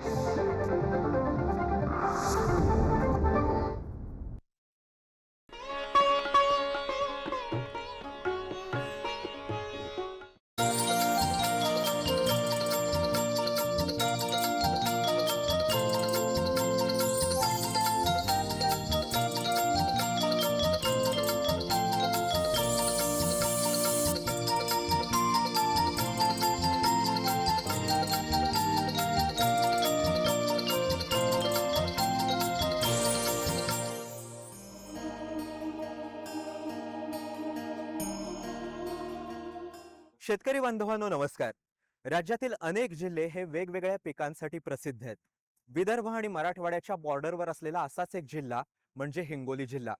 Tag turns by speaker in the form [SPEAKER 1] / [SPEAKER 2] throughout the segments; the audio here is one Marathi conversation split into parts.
[SPEAKER 1] Thank you. शेतकरी बांधवांनो नमस्कार. राज्यातील अनेक जिल्हे हे वेगवेगळ्या पिकांसाठी प्रसिद्ध आहेत. विदर्भ आणि मराठवाड्याच्या बॉर्डरवर असलेला असाच एक जिल्हा म्हणजे हिंगोली जिल्हा.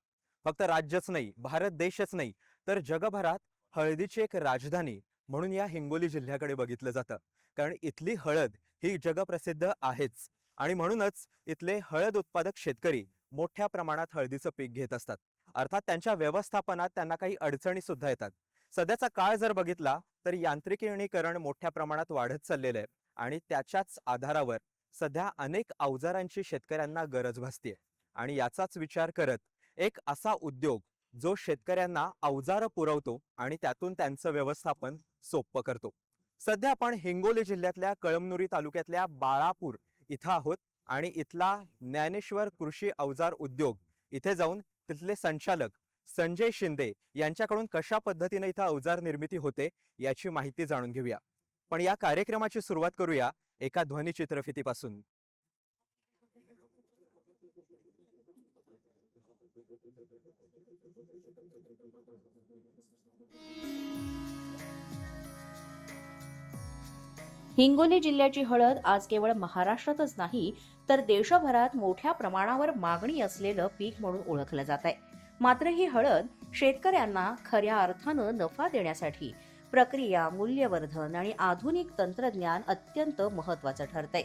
[SPEAKER 1] फक्त राज्यच नाही भारत देशच नाही तर जगभरात हळदीची एक राजधानी म्हणून या हिंगोली जिल्ह्याकडे बघितलं जातं. कारण इथली हळद ही जगप्रसिद्ध आहेच. आणि म्हणूनच इथले हळद उत्पादक शेतकरी मोठ्या प्रमाणात हळदीचं पीक घेत असतात. अर्थात त्यांच्या व्यवस्थापनात त्यांना काही अडचणी सुद्धा येतात. सध्याचा काळ जर बघितला तर यांत्रिकीकरण मोठ्या प्रमाणात वाढत चाललेलं आहे आणि त्याच्याच आधारावर सध्या अनेक अवजारांची शेतकऱ्यांना गरज भासते आणि याचाच विचार करत एक असा उद्योग जो शेतकऱ्यांना अवजार पुरवतो आणि त्यातून त्यांचं व्यवस्थापन सोपं करतो. सध्या आपण हिंगोली जिल्ह्यातल्या कळमनुरी तालुक्यातल्या बाळापूर इथं आहोत आणि इथला ज्ञानेश्वर कृषी अवजार उद्योग इथे जाऊन तिथले संचालक संजय शिंदे यांच्याकडून कशा पद्धतीने इथं अवजार निर्मिती होते याची माहिती जाणून घेऊया. पण या कार्यक्रमाची सुरुवात करूया एका ध्वनी चित्रफितीपासून.
[SPEAKER 2] हिंगोली जिल्ह्याची हळद आज केवळ महाराष्ट्रातच नाही तर देशभरात मोठ्या प्रमाणावर मागणी असलेलं पीक म्हणून ओळखलं जात आहे मात्र ही हळद शेतकऱ्यांना खऱ्या अर्थानं नफा देण्यासाठी प्रक्रिया मूल्यवर्धन आणि आधुनिक तंत्रज्ञान अत्यंत महत्वाचं ठरतंय.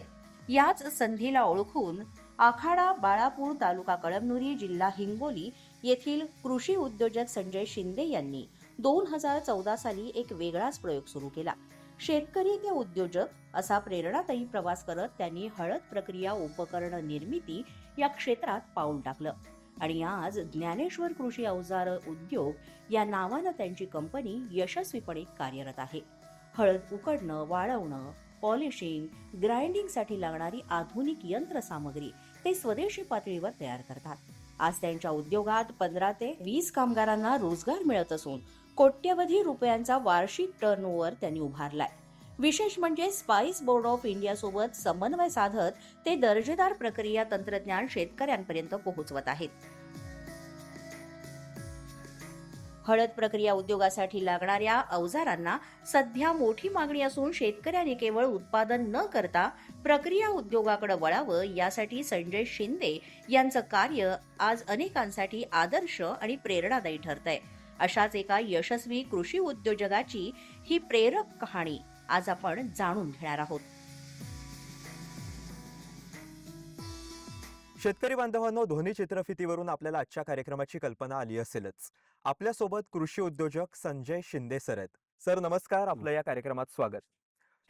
[SPEAKER 2] याच संधीला ओळखून आखाडा बाळापूर तालुका कळमनुरी जिल्हा हिंगोली येथील कृषी उद्योजक संजय शिंदे यांनी दोन हजार चौदा साली एक वेगळाच प्रयोग सुरू केला. शेतकरी ते उद्योजक असा प्रेरणादायी प्रवास करत त्यांनी हळद प्रक्रिया उपकरण निर्मिती या क्षेत्रात पाऊल टाकलं. आणि आज ज्ञानेश्वर कृषी अवजार उद्योग या नावानं त्यांची कंपनी यशस्वीपणे कार्यरत आहे. हळद उकडणं वाळवणं पॉलिशिंग ग्राइंडिंगसाठी लागणारी आधुनिक यंत्रसामग्री ते स्वदेशी पातळीवर तयार करतात. आज त्यांच्या उद्योगात पंधरा ते वीस कामगारांना रोजगार मिळत असून कोट्यवधी रुपयांचा वार्षिक टर्नओव्हर त्यांनी उभारलाय. विशेष म्हणजे स्पाइस बोर्ड ऑफ इंडियासोबत समन्वय साधत ते दर्जेदार प्रक्रिया तंत्रज्ञान शेतकऱ्यांपर्यंत पोहोचवत आहेत. हळद प्रक्रिया उद्योगासाठी लागणाऱ्या अवजारांना सध्या मोठी मागणी असून शेतकऱ्यांनी केवळ उत्पादन न करता प्रक्रिया उद्योगाकडे वळावं यासाठी संजय शिंदे यांचं कार्य आज अनेकांसाठी आदर्श आणि प्रेरणादायी ठरत आहे अशाच एका यशस्वी कृषी उद्योजकाची ही प्रेरक कहाणी. आज आपण जाणून घेणार आहोत.
[SPEAKER 1] शेतकरी बांधवांनो ध्वनी चित्रफितीवरून आपल्याला आजच्या कार्यक्रमाची कल्पना आली असेलच. आपल्यासोबत कृषी उद्योजक संजय शिंदे सर आहेत. सर नमस्कार. आपलं या कार्यक्रमात स्वागत.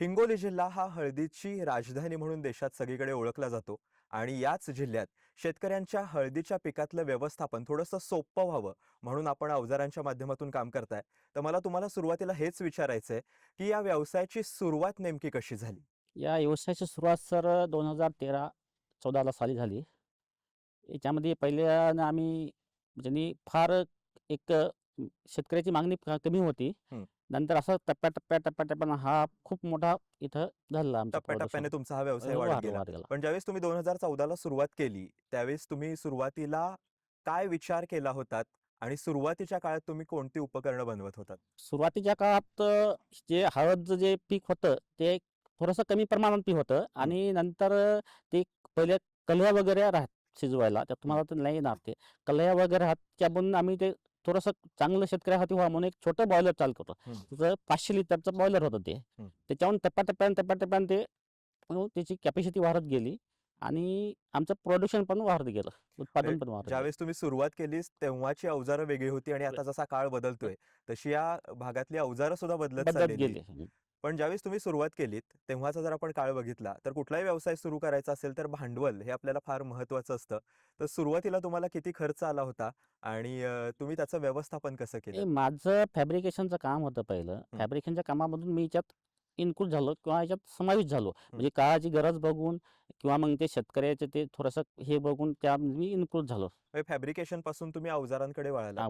[SPEAKER 1] हिंगोली जिल्हा हा हळदीची राजधानी म्हणून देशात सगळीकडे ओळखला जातो. आणि याच जिल्ह्यात शेतकऱ्यांच्या हळदीच्या पिकातलं व्यवस्थापन थोडंसं सोपं व्हावं म्हणून आपण अवजारांच्या माध्यमातून काम करताय. तर मला तुम्हाला सुरुवातीला हेच विचारायचं आहे की या व्यवसायाची सुरुवात नेमकी कशी झाली?
[SPEAKER 3] या व्यवसायाची सुरुवात सर दोन हजार तेरा चौदाला साली झाली. याच्यामध्ये पहिल्यानं आम्ही म्हणजे ज्यांनी फार एक शेतकऱ्याची मागणी कमी होती. नंतर असं टप्प्या टप्प्या टप्प्या टप्प्यानं हा खूप मोठा इथं झाला
[SPEAKER 1] टप्प्याटप्प्याने
[SPEAKER 3] production.
[SPEAKER 1] तुमचा हा व्यवसाय वाढत
[SPEAKER 3] वाढ-
[SPEAKER 1] गेला. पण ज्यावेळेस तुम्ही दोन हजार चौदाला सुरुवात केली त्यावेळेस तुम्ही सुरुवातीला काय विचार केला होतात आणि सुरुवातीच्या काळात तुम्ही कोणती उपकरणं बनवत होतात?
[SPEAKER 3] सुरुवातीच्या काळात जे हळदचं जे पीक होतं ते थोडंसं कमी प्रमाणात पीक होतं आणि नंतर ते पहिले कलह्या वगैरे राहत शिजवायला त्या तुम्हाला तर नाही येणार ते. कलह्या वगैरे राहत त्यामधून आम्ही ते थोडंसं चांगलं शेतकऱ्यासाठी व्हावं म्हणून एक छोटं बॉयलर चालत होतं. त्याचं पाचशे लिटरचं बॉयलर होतं ते. त्याच्याहून टप्प्याटप्प्याने टप्प्याटप्प्याने ते त्याची कॅपॅसिटी वाढत गेली आणि आमचं प्रोडक्शन पण वाढत गेलं उत्पादन पण वाढत.
[SPEAKER 1] ज्यावेळेस तुम्ही सुरुवात केलीस तेव्हाची अवजारं वेगळी होती आणि आता जसा काळ बदलतोय तशी या भागातली अवजारं सुद्धा बदलत
[SPEAKER 3] गेले.
[SPEAKER 1] पण ज्यावेळेस तुम्ही सुरुवात केलीत तेव्हाचा जर आपण काळ बघितला तर कुठलाही व्यवसाय सुरू करायचा असेल तर भांडवल हे आपल्याला फार महत्वाचं असतं. तर सुरुवातीला तुम्हाला किती खर्च आला होता आणि तुम्ही त्याचं व्यवस्थापन कसं केलं?
[SPEAKER 3] माझं फॅब्रिकेशनचं काम होतं पहिलं. फॅब्रिकेशनच्या कामामधून मी याच्यात इन्क्लूड झालो किंवा याच्यात समाविष्ट झालो. म्हणजे काळाची गरज बघून किंवा मग ते शेतकऱ्याचे ते थोडंसं हे बघून त्या मी इन्क्लूड झालो.
[SPEAKER 1] फॅब्रिकेशनपासून तुम्ही अवजारांकडे वळाला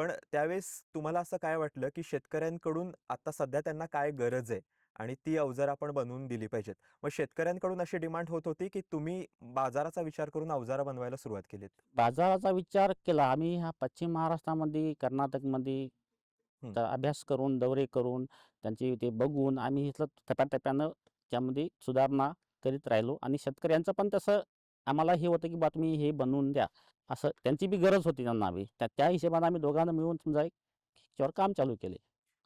[SPEAKER 1] पण त्यावेळेस तुम्हाला असं काय वाटलं की शेतकऱ्यांकडून आता सध्या त्यांना काय गरज आहे? आणि ती अवजार आपण बनवून दिली पाहिजेत. मग शेतकऱ्यांकडून अशी डिमांड होत होती की तुम्ही बाजाराचा विचार करून अवजारा बनवायला सुरुवात केलीत?
[SPEAKER 3] बाजाराचा विचार केला. आम्ही हा पश्चिम महाराष्ट्रामध्ये कर्नाटकमध्ये अभ्यास करून दौरे करून त्यांचे ते बघून आम्ही इथलं टप्प्याटप्प्यानं त्यामध्ये सुधारणा करीत राहिलो. आणि शेतकऱ्यांचं पण तसं आम्हाला हे होतं की बा तुम्ही हे बनवून द्या. असं त्यांची बी गरज होती त्यांना बी त्या त्या हिशोबाने आम्ही दोघांना मिळून समजा एक काम चालू केले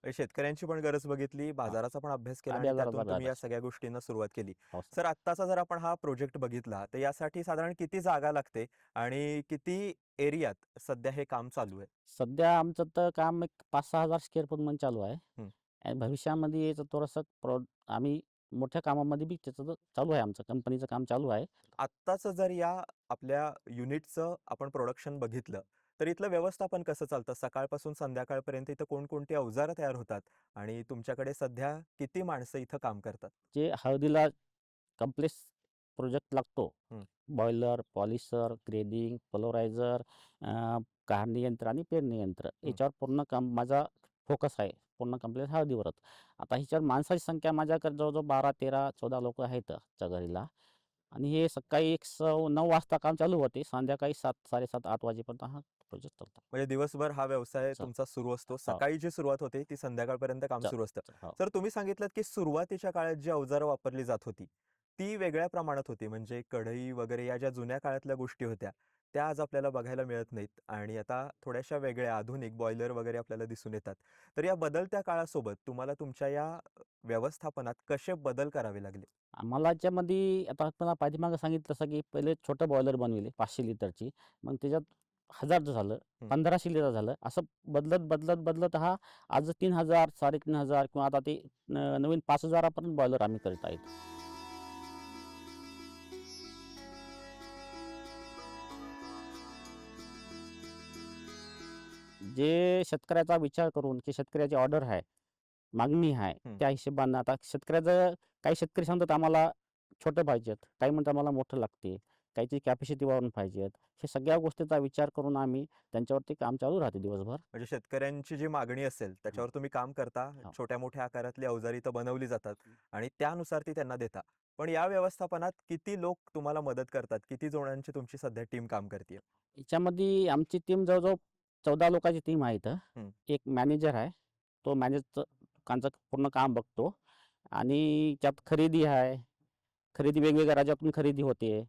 [SPEAKER 1] शेतकऱ्यांची पण गरज बघितली बाजाराचा पण अभ्यास केला आणि
[SPEAKER 3] बाजाराचा
[SPEAKER 1] त्यातून तुम्ही या
[SPEAKER 3] अभ्यास.
[SPEAKER 1] सगळ्या गोष्टींना सुरुवात केली
[SPEAKER 3] हो सर.
[SPEAKER 1] सर आत्ताचा जर आपण हा प्रोजेक्ट बघितला तर यासाठी साधारण किती जागा लागते आणि किती एरियात सध्या हे काम चालू आहे
[SPEAKER 3] सध्या आमचं तर काम एक पाच सहा हजार स्क्वेअर फूटमध्ये चालू आहे. आणि भविष्यामध्ये याचं थोडंसं प्रो आम्ही मोठ्या कामामध्ये बी त्याचं चालू आहे आमचं कंपनीचं काम चालू आहे.
[SPEAKER 1] आत्ताचं जर या आपल्या युनिटचं आपण प्रोडक्शन बघितलं तर इथलं व्यवस्थापन कसं चालतं? सकाळपासून संध्याकाळपर्यंत इथं कोणकोणती अवजारं तयार होतात? आणि तुमच्याकडे सध्या किती माणसं इथं काम करतात?
[SPEAKER 3] जे हळदीला कम्प्लेक्स प्रोजेक्ट लागतो. बॉयलर पॉलिशर ग्रेडिंग फ्लोरायझर काढणी यंत्र आणि पेरणी यंत्र याच्यावर पूर्ण काम माझा फोकस आहे. पूर्ण कम्प्लेक्स हळदीवरच आता ह्याच्यावर माणसाची संख्या माझ्याकडे जवळजवळ बारा तेरा चौदा लोक आहेत घरीला. आणि हे सकाळी एक नऊ वाजता काम चालू होते. संध्याकाळी सात साडेसात आठ वाजेपर्यंत हा प्रोजेक्ट चालतो.
[SPEAKER 1] म्हणजे दिवसभर हा व्यवसाय तुमचा सुरू असतो. सकाळी जी सुरुवात होते ती संध्याकाळपर्यंत काम सुरू असतं. तर तुम्ही सांगितलं की सुरुवातीच्या काळात जी अवजारं वापरली जात होती ती वेगळ्या प्रमाणात होती. म्हणजे कढई वगैरे या ज्या जुन्या काळातल्या गोष्टी होत्या त्या आज आपल्याला बघायला मिळत नाहीत आणि आता थोड्याशा वेगळ्या आधुनिक बॉयलर वगैरे आपल्याला दिसून येतात. तर या बदलत्या काळासोबत तुम्हाला तुमच्या या व्यवस्थापनात कसे बदल करावे लागले?
[SPEAKER 3] आम्हाला याच्यामध्ये आता मला पाठीमागं सांगितलं तसं की पहिले छोटं बॉयलर बनविले पाचशे लिटरची. मग त्याच्यात हजारचं झालं. पंधराशे लिटर झालं. असं बदलत बदलत बदलत हा आज तीन हजार साडेतीन हजार किंवा आता ते नवीन पाच हजारापर्यंत बॉयलर आम्ही करीत आहेत. जे शेतकऱ्याचा विचार करून की शेतकऱ्याची ऑर्डर आहे मागणी आहे. त्या हिशोबानं आता शेतकऱ्याचं काही शेतकरी सांगतात आम्हाला छोटं पाहिजेत काही म्हणतात आम्हाला मोठं लागते काहीची कॅपॅसिटी वाढवून पाहिजेत. हे सगळ्या गोष्टीचा विचार करून आम्ही त्यांच्यावरती काम चालू राहते दिवसभर.
[SPEAKER 1] म्हणजे शेतकऱ्यांची जी मागणी असेल त्याच्यावर तुम्ही काम करता
[SPEAKER 3] हो.
[SPEAKER 1] छोट्या मोठ्या आकारातली अवजारी तर बनवली जातात आणि त्यानुसार ती त्यांना देता. पण या व्यवस्थापनात किती लोक तुम्हाला मदत करतात? किती जणांची तुमची सध्या टीम काम करते
[SPEAKER 3] याच्यामध्ये आमची टीम जवळजवळ चौदा लोकांची टीम आहे इथं. एक मॅनेजर आहे. तो मॅनेजचं कांचं पूर्ण काम बघतो. आणि त्यात खरेदी आहे. खरेदी वेगवेगळ्या राज्यातून खरेदी होते.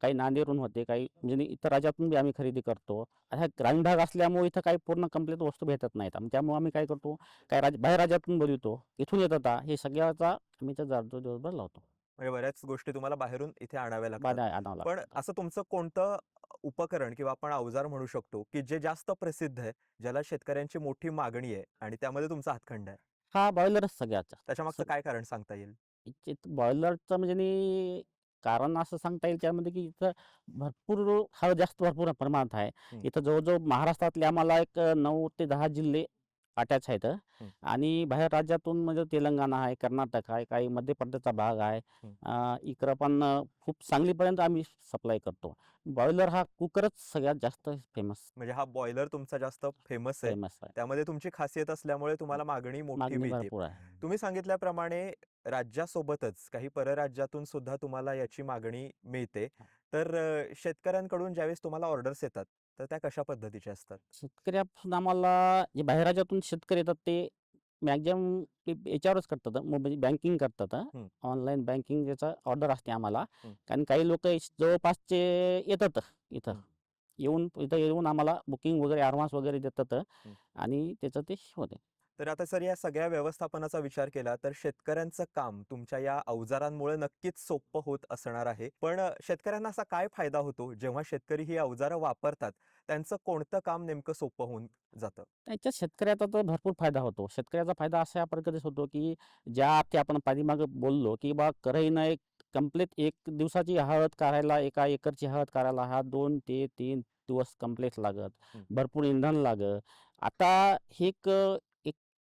[SPEAKER 3] काही नांदेडहून होते काही म्हणजे इतर राज्यातून बी आम्ही खरेदी करतो. ह्या ग्रामीण भाग असल्यामुळे इथं काही पूर्ण कंप्लीट वस्तू भेटत नाहीत. त्यामुळे आम्ही काय करतो काही राज बाहेर राज्यातून बोलवतो. इथून येतात हा. हे सगळ्याचा आम्ही त्या दिवसभर लावतो.
[SPEAKER 1] म्हणजे बऱ्याच गोष्टी तुम्हाला बाहेरून इथे आणाव्या लागतात. पण. असं तुमचं कोणतं उपकरण किंवा आपण अवजार म्हणू शकतो की जे जास्त प्रसिद्ध आहे ज्याला शेतकऱ्यांची मोठी मागणी आहे आणि त्यामध्ये तुमचा हातखंड आहे.
[SPEAKER 3] हा बॉयलरच सगळ्याचा.
[SPEAKER 1] त्याच्या मागचं काय कारण सांगता येईल?
[SPEAKER 3] बॉयलरचं म्हणजे नी कारण असं सांगता येईल त्यामध्ये की इथं भरपूर हा जास्त भरपूर प्रमाणात आहे. इथं जवळजवळ महाराष्ट्रातले आम्हाला एक नऊ ते दहा जिल्हे अटॅच आहेत. आणि बाहेर राज्यातून म्हणजे तेलंगणा आहे कर्नाटक आहे काही मध्य प्रदेशचा भाग आहे. इकडं पण खूप सांगलीपर्यंत आम्ही सप्लाय करतो. बॉयलर हा कुकरच सगळ्यात जास्त फेमस
[SPEAKER 1] म्हणजे हा बॉयलर तुमचा जास्त फेमस आहे.
[SPEAKER 3] फेमस आहे.
[SPEAKER 1] त्यामध्ये तुमची खासियत असल्यामुळे तुम्हाला मागणी मोठी
[SPEAKER 3] मागणी
[SPEAKER 1] मिळते
[SPEAKER 3] भरपूर आहे.
[SPEAKER 1] तुम्ही सांगितल्याप्रमाणे राज्यासोबतच काही परराज्यातून सुद्धा तुम्हाला याची मागणी मिळते. तर अ, शेतकऱ्यांकडून ज्यावेळेस तुम्हाला ऑर्डर्स येतात तर त्या कशा पद्धतीच्या असतात
[SPEAKER 3] शेतकऱ्यापासून आम्हाला जे बाहेर राज्यातून शेतकरी येतात ते मॅक्झिमम याच्यावरच करतात म्हणजे बँकिंग करतात
[SPEAKER 1] हं.
[SPEAKER 3] ऑनलाईन बँकिंग याचा ऑर्डर असते आम्हाला. कारण काही लोक जवळपासचे येतात इथं. येऊन इथं येऊन आम्हाला बुकिंग वगैरे ॲडव्हान्स वगैरे देतात. आणि त्याचं ते होते
[SPEAKER 1] तर आता सर या सगळ्या व्यवस्थापनाचा विचार केला तर शेतकऱ्यांचं काम तुमच्या या अवजारांमुळे नक्कीच सोपं होत असणार आहे. पण शेतकऱ्यांना असा काय फायदा होतो? जेव्हा शेतकरी ही अवजारं वापरतात त्यांचं कोणतं काम नेमकं सोपं होऊन जातं?
[SPEAKER 3] त्याच्यात शेतकऱ्याचा तर भरपूर फायदा होतो. शेतकऱ्याचा फायदा अशा प्रकारे होतो की ज्या ते आपण पाठीमागे बोललो की बा करईनं एक कंप्लीट एक दिवसाची हळद काढायला एका एकरची हळद काढायला हा दोन ते तीन दिवस कंप्लीट लागत. भरपूर इंधन लागत. आता हे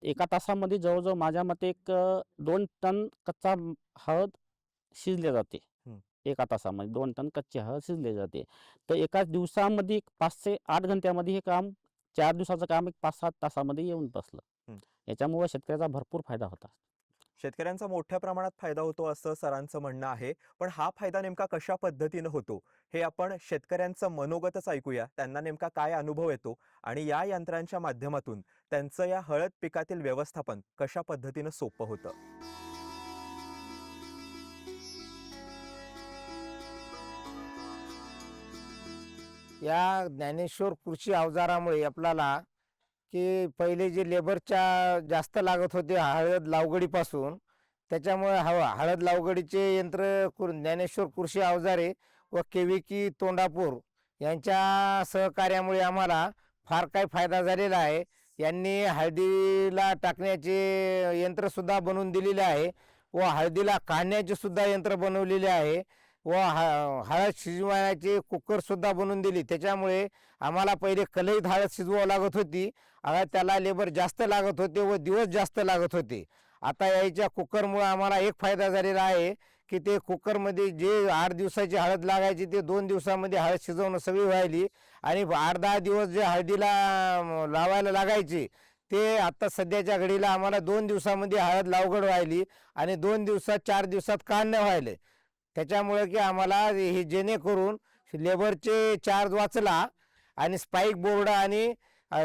[SPEAKER 3] एक तासामध्ये जवळजवळ माझ्या मते एक दोन टन कच्चा हळद शिजले जाते. एका तासामध्ये दोन टन कच्ची हळद शिजले जाते तर एका दिवसामध्ये एक पाच ते आठ घंट्यामध्ये हे काम चार दिवसाचं काम एक पाच सात तासामध्ये येऊन बसलं. याच्यामुळे शेतकऱ्याचा भरपूर फायदा होता
[SPEAKER 1] शेतकऱ्यांचा मोठ्या प्रमाणात फायदा होतो असं सरांचं म्हणणं आहे. पण हा फायदा नेमका कशा पद्धतीनं होतो? हे आपण शेतकऱ्यांचं मनोगतच ऐकूया. त्यांना नेमका काय अनुभव येतो? आणि या यंत्रांच्या माध्यमातून त्यांचं या हळद पिकातील व्यवस्थापन कशा पद्धतीनं सोपं होतं?
[SPEAKER 4] या ज्ञानेश्वर कृषी अवजारामुळे आपल्याला की पहिले जे लेबरच्या जास्त लागत होते हळद लावगडीपासून त्याच्यामुळे हवा हळद लावगडीचे यंत्र कृ- ज्ञानेश्वर कृषी अवजारे व केविकी तोंडापूर यांच्या सहकार्यामुळे आम्हाला फार काही फायदा झालेला आहे. यांनी हळदीला टाकण्याचे यंत्रसुद्धा बनवून दिलेले आहे व हळदीला काढण्याचे सुद्धा यंत्र बनवलेले आहे. व ह हळद शिजवण्याचे कुकरसुद्धा बनवून दिली. त्याच्यामुळे आम्हाला पहिले कलईत हळद शिजवावं लागत होती. आता त्याला लेबर जास्त लागत होते व दिवस जास्त लागत होते. आता याच्या कुकरमुळे आम्हाला एक फायदा झालेला आहे की ते कुकरमध्ये जे आठ दिवसाची हळद लागायची ते दोन दिवसामध्ये हळद शिजवणं सगळी व्हायली आणि आठ दहा दिवस जे हळदीला लावायला लागायचे ते आत्ता सध्याच्या घडीला आम्हाला दोन दिवसामध्ये हळद लावगड व्हायली आणि दोन दिवसात चार दिवसात काढणं व्हायले. त्याच्यामुळे की आम्हाला हे जेणेकरून लेबरचे चार्ज वाचला आणि स्पाईक बोर्ड आणि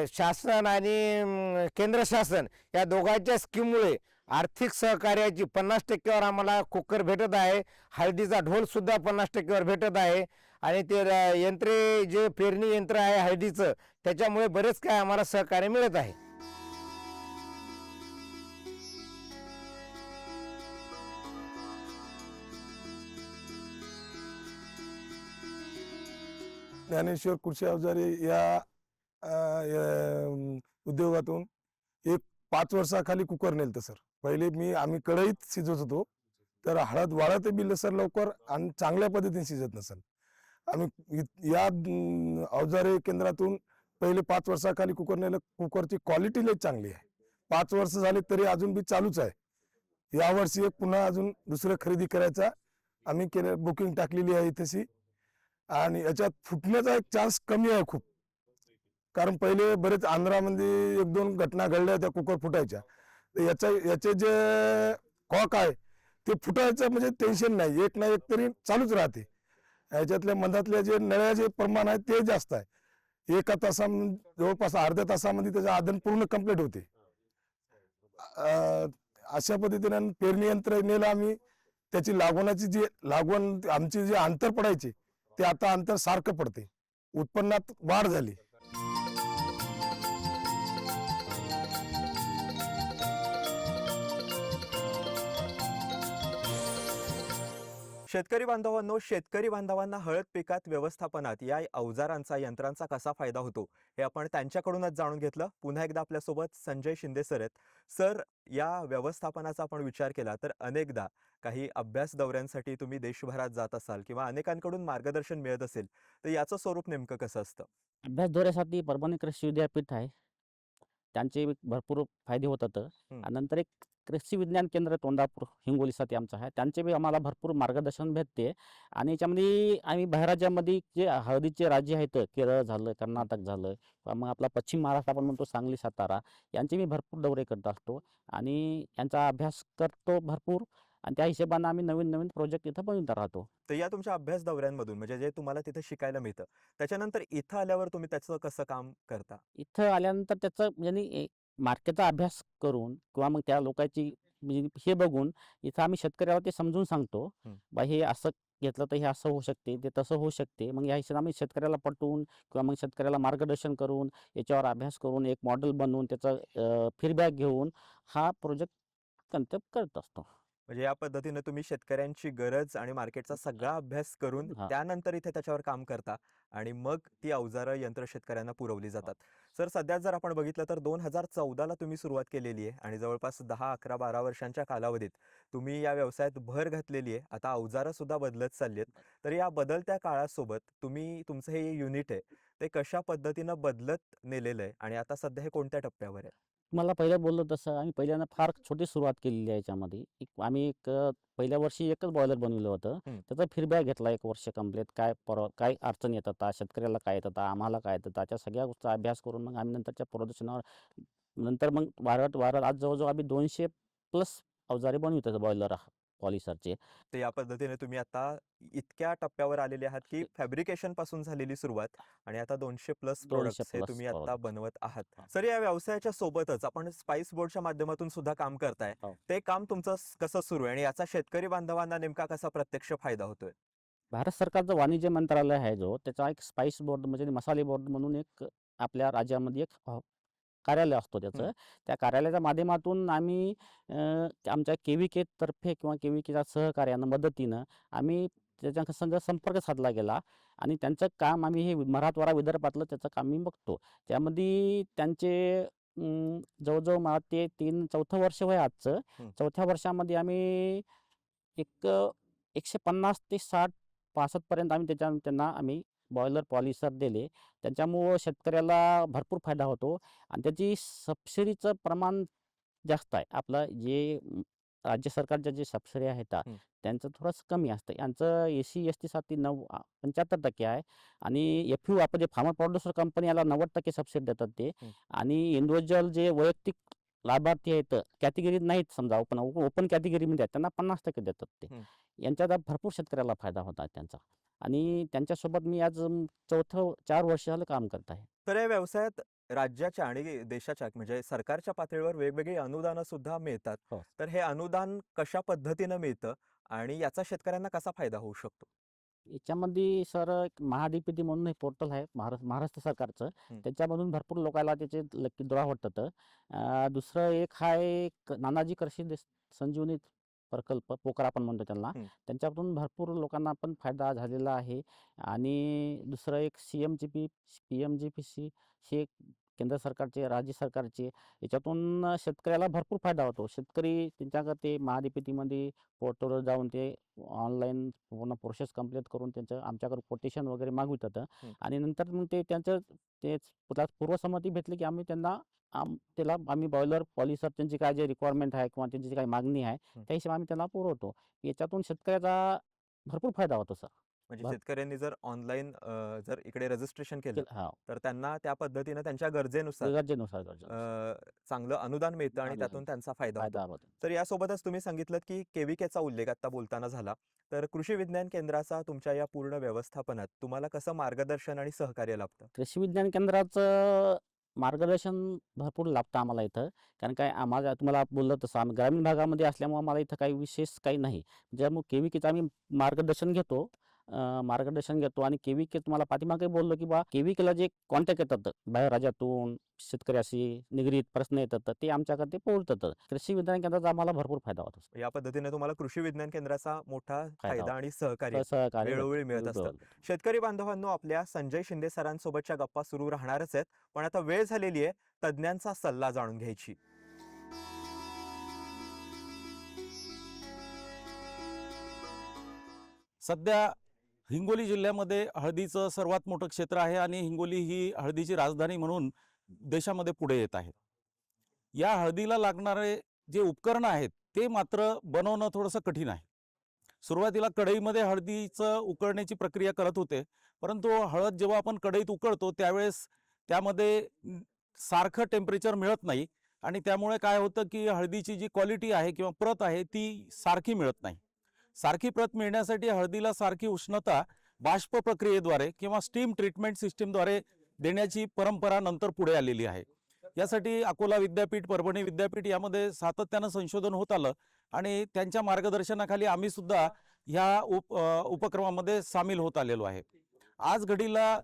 [SPEAKER 4] शासन आणि केंद्र शासन या दोघांच्या स्कीममुळे आर्थिक सहकार्याची पन्नास टक्क्यावर आम्हाला कुकर भेटत आहे. हळदीचा ढोलसुद्धा पन्नास टक्क्यावर भेटत आहे. आणि ते र- यंत्रे जे पेरणी यंत्र आहे हळदीचं त्याच्यामुळे बरेच काय आम्हाला सहकार्य मिळत आहे.
[SPEAKER 5] ज्ञानेश्वर कृषी अवजारे या या, उद्योगातून एक पाच वर्षाखाली कुकर नेलतं सर. पहिले मी आम्ही कढईत शिजवत होतो. तर हळद वाळत बी सर लवकर आणि चांगल्या पद्धतीने शिजत नसेल. आम्ही या अवजारे केंद्रातून पहिले पाच वर्षाखाली कुकर नेलं. कुकरची क्वालिटी लई चांगली आहे. पाच वर्ष झाले तरी अजून बी चालूच आहे. यावर्षी एक पुन्हा अजून दुसरं खरेदी करायचा आम्ही केलं बुकिंग टाकलेली आहे तशी आणि याच्यात फुटण्याचा एक चान्स कमी आहे खूप. कारण पहिले बरेच आंध्रामध्ये एक दोन घटना घडल्या त्या कुकर फुटायच्या. तर याच्या याचे जे कॉक आहे ते फुटायचं म्हणजे टेन्शन नाही. एक ना एक तरी चालूच राहते. याच्यातल्या मधातल्या जे नळ्या जे प्रमाण आहे ते जास्त आहे. एका तासामध्ये जवळपास अर्ध्या तासामध्ये त्याचं आदन पूर्ण कंप्लीट होते. अशा पद्धतीने पेरणी यंत्र नेलं आम्ही. त्याची लागवणाची जी लागवण आमची जे अंतर पडायचे ते आता अंतर सारखं पडते उत्पन्नात वाढ झाली.
[SPEAKER 1] शेतकरी बांधवांनो शेतकरी बांधवांना हळद पिकात व्यवस्थापनात या अवजारांचा यंत्रांचा कसा फायदा होतो हे आपण त्यांच्याकडूनच जाणून घेतलं. पुन्हा एकदा आपल्यासोबत संजय शिंदे सर आहेत. सर या व्यवस्थापनाचा आपण विचार केला तर अनेकदा काही अभ्यास दौऱ्यांसाठी तुम्ही देशभरात जात असाल किंवा अनेकांकडून मार्गदर्शन मिळत असेल तर याचं स्वरूप नेमकं कसं असतं?
[SPEAKER 3] अभ्यास दौऱ्यासाठी परभणी कृषी विद्यापीठ आहे. त्यांचे भरपूर फायदे होतात. आणि नंतर एक कृषी विज्ञान केंद्र तोंडापूर हिंगोलीसाठी आमचं आहे. त्यांचे बी आम्हाला भरपूर मार्गदर्शन भेटते. आणि याच्यामध्ये आम्ही बाहेरराज्यामध्ये जे हळदीचे राज्य आहेत केरळ झालं कर्नाटक झालं किंवा मग आपला पश्चिम महाराष्ट्र आपण म्हणतो सांगली सातारा यांचे मी भरपूर दौरे करत असतो. आणि यांचा अभ्यास करतो भरपूर. आणि त्या हिशोबाने आम्ही नवीन नवीन प्रोजेक्ट इथं बनवत राहतो.
[SPEAKER 1] तर या तुमच्या अभ्यास दौऱ्यांमधून म्हणजे जे तुम्हाला तिथे शिकायला मिळतं त्याच्यानंतर इथं आल्यावर तुम्ही त्याचं कसं काम करता?
[SPEAKER 3] इथं आल्यानंतर त्याचं म्हणजे मार्केटचा अभ्यास करून किंवा मग त्या लोकांची म्हणजे हे बघून इथं आम्ही शेतकऱ्याला ते समजून सांगतो. बा हे असं घेतलं तर हे असं होऊ शकते ते तसं होऊ शकते मग या हिशोबाने आम्ही शेतकऱ्याला पटवून किंवा मग शेतकऱ्याला मार्गदर्शन करून याच्यावर अभ्यास करून एक मॉडेल बनवून त्याचं फीडबॅक घेऊन हा प्रोजेक्ट कंटेप करत असतो
[SPEAKER 1] म्हणजे या पद्धतीने तुम्ही शेतकऱ्यांची गरज आणि मार्केटचा सगळा अभ्यास करून
[SPEAKER 3] हा.
[SPEAKER 1] त्यानंतर इथे त्याच्यावर काम करता आणि मग ती अवजारं यंत्र शेतकऱ्यांना पुरवली जातात. सर सध्या जर आपण बघितलं तर दोन हजार चौदाला तुम्ही सुरुवात केलेली आहे आणि जवळपास दहा अकरा बारा वर्षांच्या कालावधीत तुम्ही या व्यवसायात भर घातलेली आहे. आता अवजारं सुद्धा बदलत चालली आहेत. तर या बदलत्या काळासोबत तुम्ही तुमचं हे युनिट आहे ते कशा पद्धतीनं बदलत नेलेलं आहे आणि आता सध्या हे कोणत्या टप्प्यावर आहे?
[SPEAKER 3] मला पहिल्या बोललो तसं आम्ही पहिल्यांदा फार छोटी सुरुवात केलेली आहे याच्यामध्ये. एक आम्ही एक पहिल्या वर्षी एकच बॉयलर बनवलं होतं. त्याचा फीडबॅक घेतला एक वर्ष कंप्लीट काय पर काय अडचण येतात शेतकऱ्याला काय येतात आम्हाला काय येतात त्या सगळ्या गोष्टी अभ्यास करून मग आम्ही नंतरच्या प्रदर्शनावर नंतर मग वारट वारट आज जवळजवळ आम्ही दोनशे प्लस अवजारे बनवतो बॉयलर पॉलिसरचे
[SPEAKER 1] तर या पद्धतीने तुम्ही आता इतक्या टप्प्यावर आलेले आहात की फॅब्रिकेशनपासून झालेली सुरुवात आणि आता दोनशे प्लस
[SPEAKER 3] 200
[SPEAKER 1] प्रोडक्ट्स हे तुम्ही आता. बनवत आहात. सर या व्यवसायाच्या सोबतच आपण स्पाइस बोर्डच्या माध्यमातून सुद्धा काम करताय
[SPEAKER 3] हो.
[SPEAKER 1] ते काम तुमचं कसं सुरू आहे आणि याचा शेतकरी बांधवांना नेमका कसा प्रत्यक्ष फायदा होतोय
[SPEAKER 3] भारत सरकारचं वाणिज्य मंत्रालय आहे जो त्याचा एक स्पाइस बोर्ड म्हणजे मसाले बोर्ड म्हणून एक आपल्या राज्यामध्ये एक कार्यालय असतो त्याचं. त्या कार्यालयाच्या माध्यमातून आम्ही आमच्या के व्ही तर्फे किंवा के व्ही केच्या सहकार्यानं मदतीनं आम्ही त्याच्या संग संपर्क साधला गेला आणि त्यांचं काम आम्ही हे मराठवाडा विदर्भातलं त्याचं काम मी बघतो. त्यामध्ये त्यांचे जवळजवळ मला ते तीन चौथं वर्ष वय आजचं. चौथ्या वर्षामध्ये आम्ही एक एकशे पन्नास ते साठ पासष्टपर्यंत आम्ही त्याच्या त्यांना आम्ही बॉयलर पॉलिसर दिले. त्याच्यामुळं शेतकऱ्याला भरपूर फायदा होतो. आणि त्याची सबसिडीचं प्रमाण जास्त आहे. आपलं जे राज्य सरकारच्या जे सबसिडी आहेत. त्यांचं थोडंसं कमी असतं. यांचं ए सी एस टीसाठी नऊ पंच्याहत्तर टक्के आहे. आणि एफ यू आपण जे फार्मर प्रोड्युसर कंपनी याला नव्वद टक्के सबसिडी देतात ते. आणि इंडिव्हिज्युअल जे वैयक्तिक लाभार्थी आहेत कॅटेगरीत नाहीत समजा ओपन ओपन कॅटेगरीमध्ये आहेत त्यांना पन्नास टक्के देतात ते. यांच्यात भरपूर शेतकऱ्याला फायदा होता त्यांचा. आणि त्यांच्यासोबत मी आज चौथं चार वर्ष झालं काम करत आहे.
[SPEAKER 1] तर या व्यवसायात राज्याच्या आणि देशाच्या म्हणजे सरकारच्या पातळीवर वेगवेगळी अनुदानं सुद्धा मिळतात.
[SPEAKER 3] हो.
[SPEAKER 1] तर हे अनुदान कशा पद्धतीनं मिळतं? आणि याचा शेतकऱ्यांना कसा फायदा होऊ शकतो?
[SPEAKER 3] याच्यामध्ये सर एक महाडीपीटी म्हणून हे पोर्टल आहे महाराष्ट्र महाराष्ट्र सरकारचं. त्याच्यामधून भरपूर लोकांना त्याचे लकी ड्रॉ वाटतं दुसरं एक क- नानाजी कृषी संजीवनी प्रकल्प पोकर आपण म्हणतो त्यांना. त्यांच्यातून भरपूर लोकांना पण फायदा झालेला आहे आणि दुसरं एक C M G P P M G P C हे केंद्र सरकारचे राज्य सरकारचे याच्यातून शेतकऱ्याला भरपूर फायदा होतो शेतकरी त्यांच्याकडे ते महाडीपीटीमध्ये पोर्टलवर जाऊन ते ऑनलाईन पूर्ण प्रोसेस कंप्लीट करून त्यांचं आमच्याकडे कोटेशन वगैरे मागवितात. आणि नंतर मग ते त्यांचं ते पूर्वसंमती भेटली की आम्ही त्यांना आम त्याला आम्ही बॉयलर पॉलिसर त्यांची काय जे रिक्वायरमेंट आहे किंवा त्यांची जी काही मागणी आहे. त्या हिशोबाने आम्ही त्यांना पुरवतो याच्यातून शेतकऱ्याचा भरपूर फायदा होतो सर
[SPEAKER 1] म्हणजे शेतकऱ्यांनी जर ऑनलाईन जर इकडे रजिस्ट्रेशन केलं तर त्यांना त्या पद्धतीनं त्यांच्या गरजेनुसार
[SPEAKER 3] गरजेनुसार
[SPEAKER 1] चांगलं अनुदान मिळतं आणि. त्यातून त्यांचा फायदा होतो. तर यासोबतच तुम्ही सांगितलं की केव्हीकेचा उल्लेख आता बोलताना झाला. तर कृषी विज्ञान केंद्राचा तुमच्या या पूर्ण व्यवस्थापनात तुम्हाला कसं मार्गदर्शन आणि सहकार्य लाभतं?
[SPEAKER 3] कृषी विज्ञान केंद्राचं मार्गदर्शन भरपूर लाभतं आम्हाला इथं. कारण काय आम्हाला तुम्हाला बोललं तसं आम्ही ग्रामीण भागामध्ये असल्यामुळे आम्हाला इथं काही विशेष काही नाही. ज्यामुळे के व्ही केचं आम्ही मार्गदर्शन घेतो मार्गदर्शन घेतो. आणि के व्ही के तुम्हाला पाठीमागे बोललो की बा के व्ही केला जे कॉन्टॅक्ट येतात बाहेर राज्यातून शेतकऱ्याशी निगडीत प्रश्न येतात ते आमच्याकडे ते पोहोचतात. कृषी विज्ञान केंद्राचा आम्हाला भरपूर फायदा होतो
[SPEAKER 1] या पद्धतीने तुम्हाला कृषी विज्ञान केंद्राचा मोठा फायदा
[SPEAKER 3] होतो.
[SPEAKER 1] आणि सहकार्य
[SPEAKER 3] सहकार्य
[SPEAKER 1] वेळोवेळी मिळत. असतं. शेतकरी बांधवांनो आपल्या संजय शिंदे सरांसोबतच्या गप्पा सुरू राहणारच आहेत. पण आता वेळ झालेली आहे तज्ज्ञांचा सल्ला जाणून घ्यायची.
[SPEAKER 6] सध्या हिंगोली जिल्ह्यामध्ये हळदीचं सर्वात मोठं क्षेत्र आहे आणि हिंगोली ही हळदीची राजधानी म्हणून देशामध्ये पुढे येत आहे. या हळदीला लागणारे जे उपकरणं आहेत ते मात्र बनवणं थोडंसं कठीण आहे. सुरुवातीला कढईमध्ये हळदीचं उकळण्याची प्रक्रिया करत होते परंतु हळद जेव्हा आपण कढईत उकळतो त्यावेळेस त्यामध्ये सारखं टेम्परेचर मिळत नाही आणि त्यामुळे काय होतं की हळदीची जी क्वालिटी आहे किंवा प्रत आहे ती सारखी मिळत नाही. सारखी प्रत मिळण्यासाठी हळदीला सारखी उष्णता बाष्प प्रक्रियेद्वारे किंवा स्टीम ट्रीटमेंट सिस्टीमद्वारे देण्याची परंपरा नंतर पुढे आलेली आहे. यासाठी अकोला विद्यापीठ परभणी विद्यापीठ यामध्ये सातत्यानं संशोधन होत आलं आणि त्यांच्या मार्गदर्शनाखाली आम्ही सुद्धा ह्या उप उपक्रमामध्ये सामील होत आलेलो आहे. आज घडीला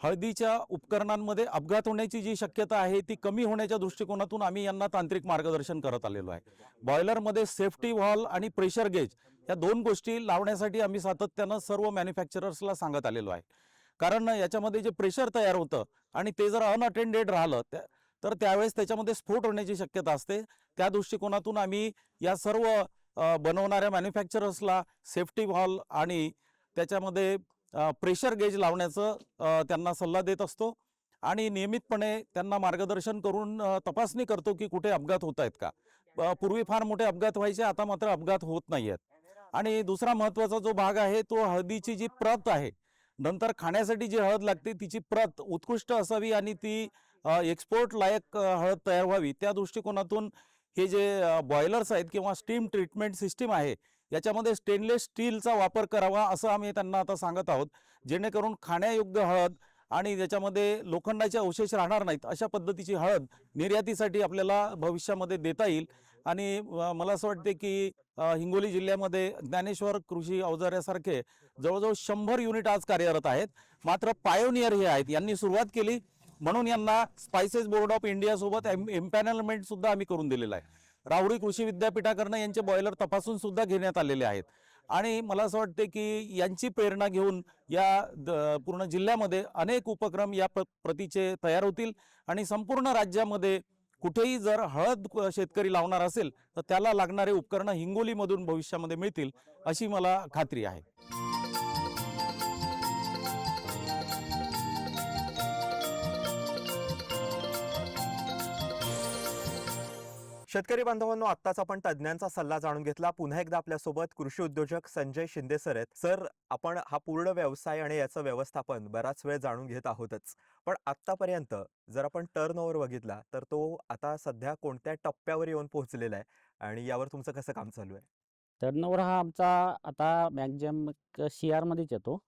[SPEAKER 6] हळदीच्या उपकरणांमध्ये अपघात होण्याची जी शक्यता आहे ती कमी होण्याच्या दृष्टिकोनातून आम्ही यांना तांत्रिक मार्गदर्शन करत आलेलो आहे. बॉयलरमध्ये सेफ्टी व्हॉल आणि प्रेशर गेज या दोन गोष्टी लावण्यासाठी आम्ही सातत्यानं सर्व मॅन्युफॅक्चरर्सला सांगत आलेलो आहे. कारण याच्यामध्ये जे प्रेशर तयार होतं आणि ते जर अनअटेंडेड राहिलं त्या- तर त्यावेळेस त्याच्यामध्ये स्फोट होण्याची शक्यता असते. त्या दृष्टिकोनातून आम्ही या सर्व बनवणाऱ्या मॅन्युफॅक्चरर्सला सेफ्टी व्हॉल आणि त्याच्यामध्ये प्रेशर गेज लावण्याचं त्यांना सल्ला देत असतो. आणि नियमितपणे त्यांना मार्गदर्शन करून तपासणी करतो की कुठे अपघात होत आहेत का. पूर्वी फार मोठे अपघात व्हायचे आता मात्र अपघात होत नाही आहेत आणि दुसरा महत्त्वाचा जो भाग आहे तो हळदीची जी प्रत आहे नंतर खाण्यासाठी जी हळद लागते तिची प्रत उत्कृष्ट असावी आणि ती एक्सपोर्ट लायक हळद तयार व्हावी त्या दृष्टिकोनातून हे जे बॉयलर्स आहेत किंवा स्टीम ट्रीटमेंट सिस्टीम आहे याच्यामध्ये स्टेनलेस स्टीलचा वापर करावा असं आम्ही त्यांना आता सांगत आहोत. जेणेकरून खाण्यायोग्य हळद आणि त्याच्यामध्ये लोखंडाचे अवशेष राहणार नाहीत अशा पद्धतीची हळद निर्यातीसाठी आपल्याला भविष्यामध्ये देता येईल. आणि मला असं वाटते की हिंगोली जिल्ह्यामध्ये ज्ञानेश्वर कृषी अवजाऱ्यासारखे जवळजवळ शंभर युनिट आज कार्यरत आहेत. मात्र पायोनियर हे आहेत. यांनी सुरुवात केली. म्हणून यांना स्पायसेस बोर्ड ऑफ इंडियासोबत एम एम्पॅनलमेंट सुद्धा आम्ही करून दिलेलं आहे. राहुरी कृषी विद्यापीठाकडनं यांचे बॉयलर तपासून सुद्धा घेण्यात आलेले आहेत. आणि मला असं वाटते की यांची प्रेरणा घेऊन या द- पूर्ण जिल्ह्यामध्ये अनेक उपक्रम या प्र प्रतीचे तयार होतील. आणि संपूर्ण राज्यामध्ये कुठेही जर हळद शेतकरी लावणार असेल तर त्याला लागणारे उपकरणं हिंगोलीमधून भविष्यामध्ये मिळतील अशी मला खात्री आहे.
[SPEAKER 1] शेतकरी बांधवांनो आत्ताच आपण तज्ज्ञांचा सल्ला जाणून घेतला. पुन्हा एकदा आपल्यासोबत कृषी उद्योजक संजय शिंदे सर आहेत. सर आपण हा पूर्ण व्यवसाय आणि याचं व्यवस्थापन बराच वेळ जाणून घेत आहोतच. पण आत्तापर्यंत जर आपण टर्न ओव्हर बघितला तर तो आता सध्या कोणत्या टप्प्यावर येऊन पोहोचलेला आहे आणि यावर तुमचं कसं काम चालू आहे?
[SPEAKER 3] टर्नओव्हर हा आमचा आता मॅक्झिमम सी आरमध्येच येतो.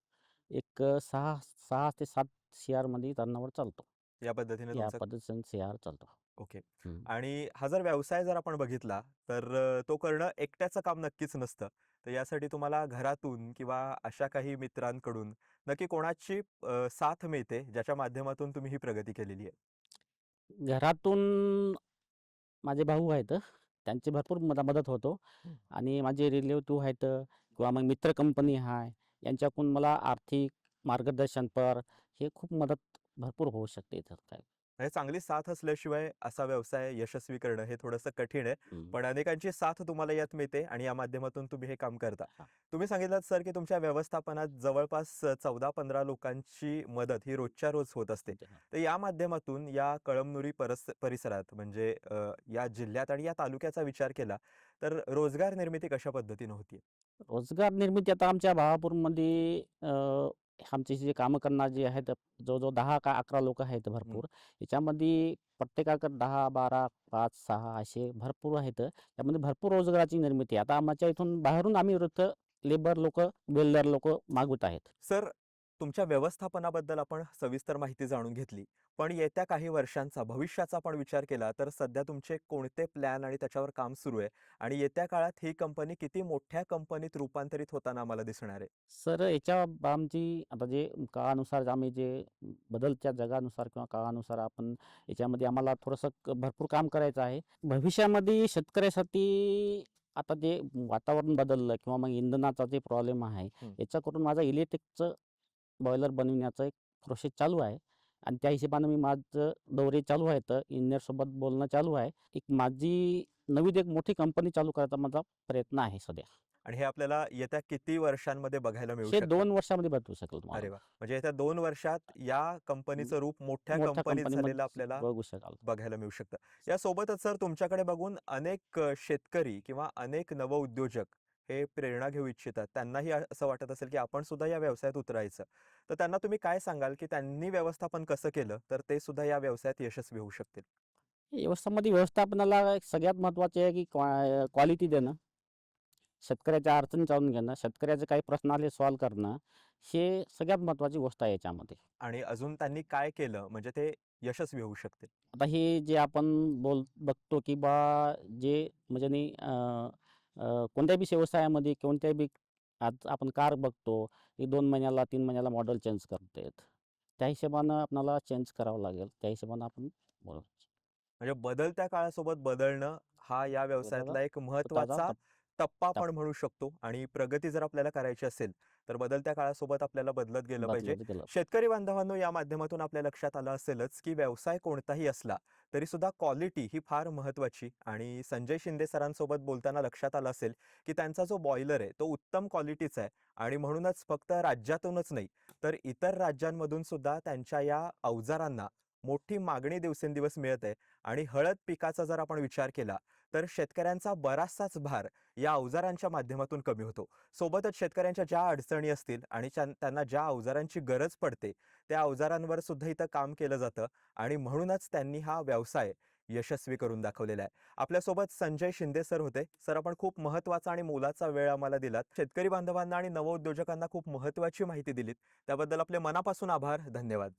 [SPEAKER 3] एक सहा सहा ते सात सी आरमध्ये टर्नओव्हर चालतो.
[SPEAKER 1] या पद्धतीने
[SPEAKER 3] या पद्धतीने सी आर चालतो.
[SPEAKER 1] ओके. आणि हा जर व्यवसाय जर आपण बघितला तर तो करणं एकट्याचं काम नक्कीच नसतं तर यासाठी तुम्हाला घरातून किंवा अशा काही मित्रांकडून नक्की कोणाची साथ मिळते ज्याच्या माध्यमातून तुम्ही ही प्रगती केलेली आहे
[SPEAKER 3] घरातून माझे भाऊ आहेत त्यांची भरपूर मद मदत होतो. आणि माझे रिलेटिव्ह आहेत किंवा मग मित्र कंपनी आहे यांच्याकडून मला आर्थिक मार्गदर्शनपर हे खूप मदत भरपूर होऊ शकते इथं काय
[SPEAKER 1] म्हणजे चांगली साथ असल्याशिवाय असा व्यवसाय यशस्वी करणं हे थोडंसं कठीण आहे. पण अनेकांची साथ तुम्हाला यात मिळते आणि या माध्यमातून तुम्ही हे काम करता.
[SPEAKER 3] हा.
[SPEAKER 1] तुम्ही सांगितलं सर की तुमच्या व्यवस्थापनात जवळपास चौदा पंधरा लोकांची मदत ही रोजच्या रोज होत असते. तर या माध्यमातून या कळमनुरी परस परिसरात म्हणजे या जिल्ह्यात आणि या तालुक्याचा विचार केला तर रोजगार निर्मिती कशा पद्धतीने होती
[SPEAKER 3] रोजगार निर्मिती आता आमच्या भावापूरमध्ये आमचे जे कामं करणारे जे आहेत जवळजवळ दहा का अकरा लोक आहेत भरपूर. याच्यामध्ये प्रत्येकाकडे दहा बारा पाच सहा असे भरपूर आहेत. त्यामध्ये भरपूर रोजगाराची निर्मिती. आता आमच्या इथून बाहेरून आम्ही लेबर लोक वेल्डर लोक मागवत आहेत.
[SPEAKER 1] सर तुमच्या व्यवस्थापनाबद्दल आपण सविस्तर माहिती जाणून घेतली. पण येत्या काही वर्षांचा भविष्याचा आपण विचार केला तर सध्या तुमचे कोणते प्लॅन आणि त्याच्यावर काम सुरू आहे? आणि येत्या काळात ही कंपनी किती मोठ्या कंपनीत रूपांतरित होताना आम्हाला दिसणार आहे?
[SPEAKER 3] सर याच्या आमची आता जे काळानुसार आम्ही जे बदलत्या जगानुसार किंवा काळानुसार आपण याच्यामध्ये आम्हाला थोडंसं भरपूर काम करायचं आहे. भविष्यामध्ये शेतकऱ्यासाठी आता जे वातावरण बदललं किंवा मग इंधनाचा जे प्रॉब्लेम आहे. याच्याकडून माझं इलेक्ट्रिकचं बॉयलर बनविण्याचं एक प्रोसेस चालू आहे. आणि त्या हिशोबानं मी माझं दौरे चालू आहेत इंजिनियरसोबत बोलणं चालू आहे. एक माझी नवीन एक मोठी कंपनी चालू करायचा माझा प्रयत्न आहे सध्या.
[SPEAKER 1] आणि हे आपल्याला येत्या किती वर्षांमध्ये बघायला मिळू
[SPEAKER 3] हे
[SPEAKER 1] शकतं?
[SPEAKER 3] दोन वर्षामध्ये बदलू शकेल
[SPEAKER 1] अरे वा. म्हणजे येत्या दोन वर्षात या कंपनीचं रूप मोठ्या कंपनीत झालेलं आपल्याला
[SPEAKER 3] बघू शकाल.
[SPEAKER 1] बघायला मिळू शकतं. यासोबतच सर तुमच्याकडे बघून अनेक शेतकरी किंवा अनेक नवउद्योजक हे प्रेरणा घेऊ इच्छितात. त्यांनाही असं वाटत असेल की आपण सुद्धा या व्यवसायात उतरायचं. तर त्यांना तुम्ही काय सांगाल की त्यांनी व्यवस्थापन कसं केलं तर ते सुद्धा या व्यवसायात यशस्वी होऊ शकतील?
[SPEAKER 3] व्यवस्थामध्ये व्यवस्थापनाला सगळ्यात महत्त्वाचे आहे की क्वालिटी देणं. शेतकऱ्याच्या अडचणी जाणून घेणं शेतकऱ्याचे काही प्रश्न आले सॉल्व करणं हे सगळ्यात महत्त्वाची गोष्ट आहे याच्यामध्ये.
[SPEAKER 1] आणि अजून त्यांनी काय केलं म्हणजे ते यशस्वी होऊ शकतील?
[SPEAKER 3] आता हे जे आपण बोल बघतो की बा जे म्हणजे कोणत्याही बी व्यवसायामध्ये कोणत्याही बी आज आपण कार बघतो की दोन महिन्याला तीन महिन्याला मॉडेल चेंज करतात त्या हिशोबानं आपल्याला चेंज करावं लागेल. त्या हिशोबानं आपण बोलू.
[SPEAKER 1] म्हणजे बदलत्या काळासोबत बदलणं हा या व्यवसायातला एक महत्त्वाचा
[SPEAKER 3] टप-
[SPEAKER 1] टप्पा आपण म्हणू शकतो. आणि प्रगती जर आपल्याला करायची असेल तर बदलत्या काळासोबत आपल्याला बदलत गेलं पाहिजे. शेतकरी बांधवांनो या माध्यमातून आपल्या लक्षात आलं असेलच की व्यवसाय कोणताही असला तरी सुद्धा क्वालिटी ही फार महत्वाची आणि संजय शिंदे सरांसोबत बोलताना लक्षात आलं असेल की त्यांचा जो बॉयलर आहे तो उत्तम क्वालिटीचा आहे आणि म्हणूनच फक्त राज्यातूनच नाही तर इतर राज्यांमधून सुद्धा त्यांच्या या अवजारांना मोठी मागणी दिवसेंदिवस मिळत आहे आणि हळद पिकाचा जर आपण विचार केला तर शेतकऱ्यांचा बराचसाच भार या अवजारांच्या माध्यमातून कमी होतो. सोबतच शेतकऱ्यांच्या ज्या अडचणी असतील आणि त्यां- त्यांना ज्या अवजारांची गरज पडते त्या अवजारांवर सुद्धा इथं काम केलं जातं आणि म्हणूनच त्यांनी हा व्यवसाय यशस्वी करून दाखवलेला आहे. आपल्यासोबत संजय शिंदे सर होते. सर आपण खूप महत्त्वाचा आणि मोलाचा वेळ आम्हाला दिलात. शेतकरी बांधवांना आणि नवउद्योजकांना खूप महत्वाची माहिती दिलीत. त्याबद्दल आपले मनापासून आभार. धन्यवाद.